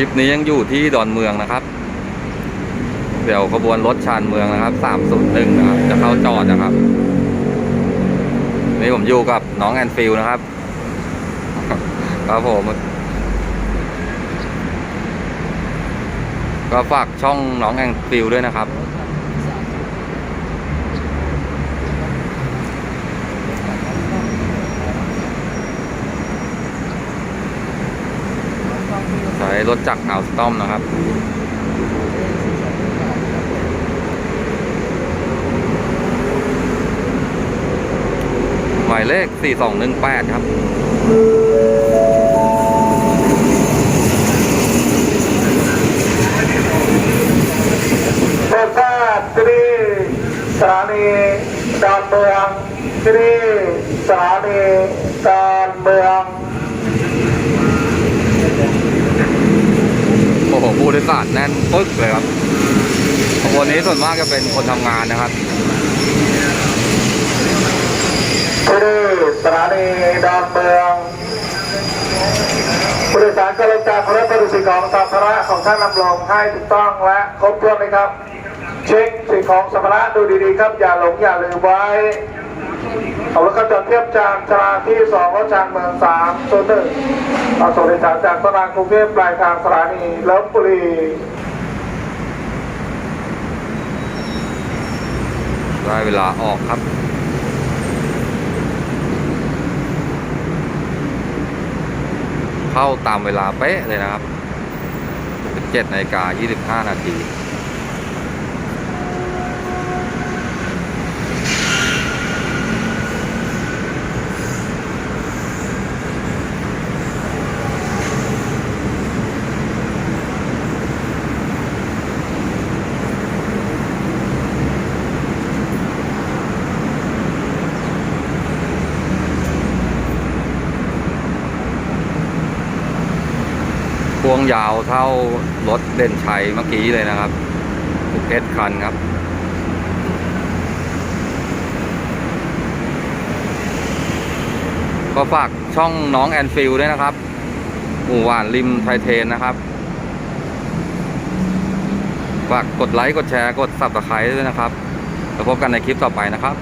คลิปนี้ยังอยู่ที่ดอนเมืองนะครับ เดี๋ยวขบวนรถชานเมืองนะครับสามส่วนะครับ จะเข้าจอดนะครับ นี่ผมอยู่กับน้องแอนฟิลนะครับ ครับผม ก็ฝากช่องน้องแอนฟิลด้วยนะครับ ใช้รถจักรเอัลสตอมนะครับหมายเลข 4218 ครับโคชาติที่นี่สถานีดอนเมืองที่นี่สถานีเมือง โอ้โหผู้โด ยสารแน่นปึ๊กเลยครับขบวนนี้ส่วนมากจะเป็นคนทำงานนะครับที่สถานีดอนเมืองผู้โดยสารกำลังจากรถบรรทุกสิ่งของสัมภาระของท่านนำลงให้ถูกต้องและครบถ้วนไหมครับ เช็คสิ่งของสัมภาระดูดีๆครับ อย่าหลงอย่าลืมไว้ เอากระเทียบจากชราที่สองรถชานเมืองสามโซนหนึ่งเอาส่งโดยสารจากสนามกรุงเทพปลายทางสถานีลบบุรีได้เวลาออกครับเข้าตามเวลาเป๊ะเลยนะครับ 7นาฬิกา25 นาที พวงยาวเท่ารถเด่นชัยเมื่อกี้เลยนะครับทุกเอสคันครับก็ฝากช่องน้องแอนฟิลด้วยนะครับหมู่หวานริมไทเทนนะครับ ฝากกดไลค์ กดแชร์ กดสับตะไคร้ด้วยนะครับ แล้วพบกันในคลิปต่อไปนะครับ